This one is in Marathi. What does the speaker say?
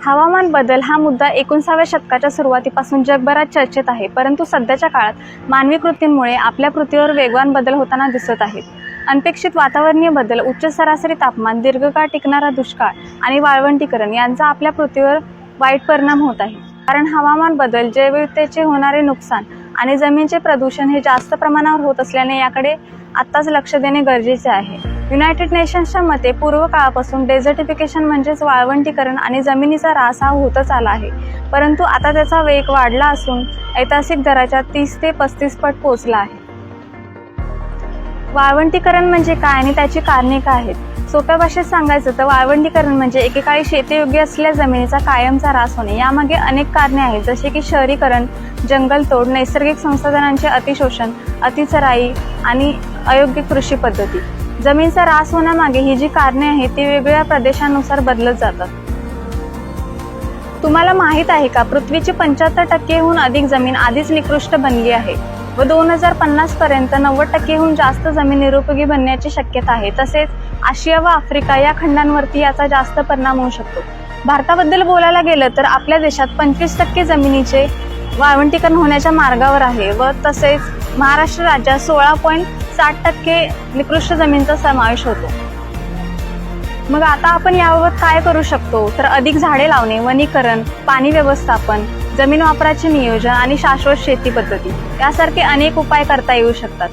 हवामान बदल हा मुद्दा एकोणसाव्या शतकाच्या सुरुवातीपासून जगभरात चर्चेत आहे परंतु सध्याच्या काळात मानवी कृतींमुळे आपल्या पृथ्वीवर वेगवान बदल होताना दिसत आहेत. अनपेक्षित वातावरणीय बदल उच्च सरासरी तापमान दीर्घकाळ टिकणारा दुष्काळ आणि वाळवंटीकरण यांचा आपल्या पृथ्वीवर वाईट परिणाम होत आहे. कारण हवामान बदल जैवविविधतेचे होणारे नुकसान आणि जमिनीचे प्रदूषण हे जास्त प्रमाणावर होत असल्याने याकडे आत्ताच लक्ष देणे गरजेचे आहे. युनायटेड नेशन्सच्या मते पूर्व काळापासून डेझर्टिफिकेशन म्हणजेच वाळवंटीकरण आणि जमिनीचा ऱ्हास हा होतच आला आहे. परंतु आता त्याचा वेग वाढला असून ऐतिहासिक दराच्या तीस ते पस्तीस पट पोचला आहे. वाळवंटीकरण म्हणजे काय आणि त्याची कारणे काय आहेत? सोप्या भाषेत सांगायचं तर वाळवंडीकरण म्हणजे एकेकाळी शेतीयोग्य असलेल्या जमिनीचा कायमचा ऱ्हास होणे. यामागे अनेक कारणे आहेत जसे की शहरीकरण जंगलतोड नैसर्गिक संसाधनांचे अतिशोषण अतिचराई आणि अयोग्य कृषी पद्धती. जमिनीचा ऱ्हास होण्यामागे ही जी कारणे आहेत ती वेगवेगळ्या प्रदेशानुसार बदलत जातात. तुम्हाला माहीत आहे का पृथ्वीची पंच्याहत्तर टक्केहून अधिक जमीन आधीच निकृष्ट बनली आहे व दोन हजार पन्नास पर्यंत नव्वद टक्केहून जास्त जमीन निरुपयोगी बनण्याची शक्यता आहे. तसेच आशिया व आफ्रिका या खंडांवरती याचा जास्त परिणाम होऊ शकतो. भारताबद्दल बोलायला गेलं तर आपल्या देशात पंचवीस टक्के जमिनीचे वाळवंटीकरण होण्याच्या मार्गावर आहे व तसेच महाराष्ट्र राज्यात सोळा पॉईंट साठ टक्के निकृष्ट जमीनचा समावेश होतो. मग आता आपण याबाबत काय करू शकतो? तर अधिक झाडे लावणे वनीकरण पाणी व्यवस्थापन जमीन वापराचे नियोजन आणि शाश्वत शेती पद्धती यासारखे अनेक उपाय करता येऊ शकतात.